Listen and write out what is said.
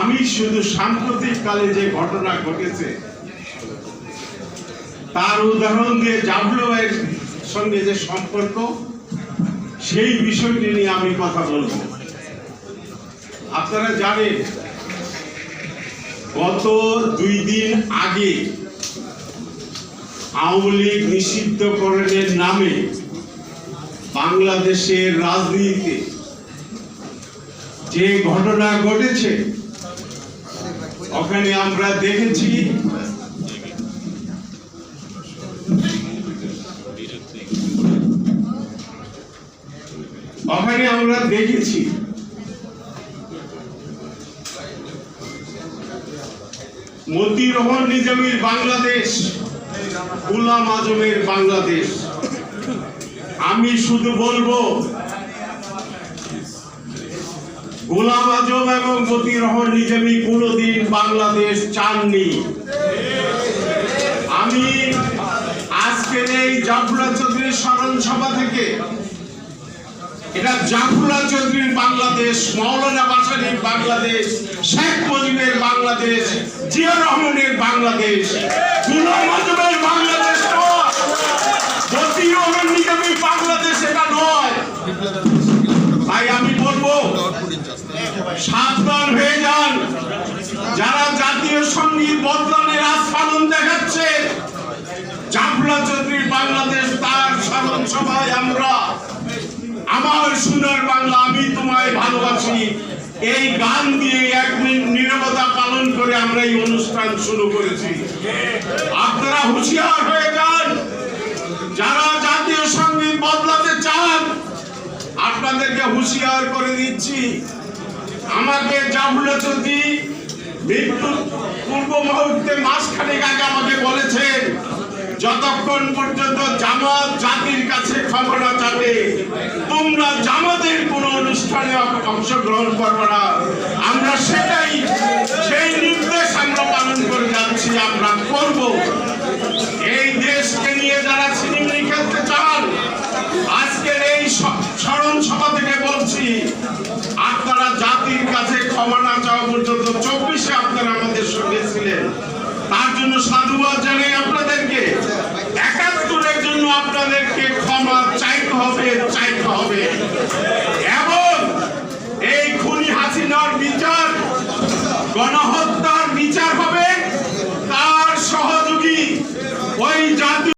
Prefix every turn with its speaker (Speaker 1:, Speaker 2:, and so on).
Speaker 1: আমি শুধু সাম্প্রতিক কালে যে ঘটনা ঘটেছে, তার উদাহরণ দিয়ে জাভলোয়ের সঙ্গে যে সম্পর্ক, সেই বিষয়টি নিয়ে আমি কথা বলব। আপনারা জানেন, গত দুই দিন আগে আওয়ামী লীগ নিষিদ্ধকরণের নামে বাংলাদেশের রাজনীতিতে যে ঘটনা ঘটেছে ওখানে আমরা দেখেছি ওখানে আমরা দেখেছি মতির রহমান নিজামীর বাংলাদেশ গুলাম আজমের বাংলাদেশ। আমি শুধু বলব গোলাম আজম এবং রহমান নিজামী কোনোদিন বাংলাদেশ চাননি। আমি আজকের এই জাফরা চৌধুরীর স্মরণ সভা থেকে, এটা জাফরুল্লাহ চৌধুরীর বাংলাদেশ, মৌলানা বাসানির বাংলাদেশ, শেখ মুজিবের বাংলাদেশ জিয়া রহমানের বাংলাদেশ, গুলাম আজমের বাংলাদেশ নয়। রহমান নিজামীর সাবধান হয়ে যান। যারা জাতীয় সংগীত বদলানের আস্ফালন দেখাচ্ছে জাফরুল্লাহ চৌধুরীর বাংলাদেশ, তার স্মরণ সভায় আমরা। আমার সোনার বাংলা, আমি তোমায় ভালোবাসি। এই গান দিয়ে এক মিনিট নীরবতা পালন করে আমরা এই অনুষ্ঠান শুরু করেছি। আপনারা হুঁশিয়ার হয়ে যান। যারা জাতীয় সংগীত বদলাতে চান, আপনাদেরকে হুঁশিয়ার করে দিচ্ছি। আমাকে জাফুল চৌধুরী মৃত্যুর পূর্ব মুহূর্তে মাসখানেক আগে আমাকে বলেছেন যতক্ষণ পর্যন্ত জামাত জাতির কাছে ক্ষমা না চাবে তোমরা জামাতের কোন অনুষ্ঠানে অংশগ্রহণ করবে না। আমরা সেটাই, সেই নির্দেশ আমরা পালন করে যাচ্ছি, আমরা করব। ক্ষমা না চাওয়া পর্যন্ত চব্বিশে আপনারা আমাদের সঙ্গে ছিলেন। তার জন্য সাধুবাদ জানাই আপনাদেরকে। একাত্তরের জন্য আপনাদেরকে ক্ষমা চাইতে হবে চাইতে হবে। এবং এই খুনি হাসিনার বিচার গণহত্যার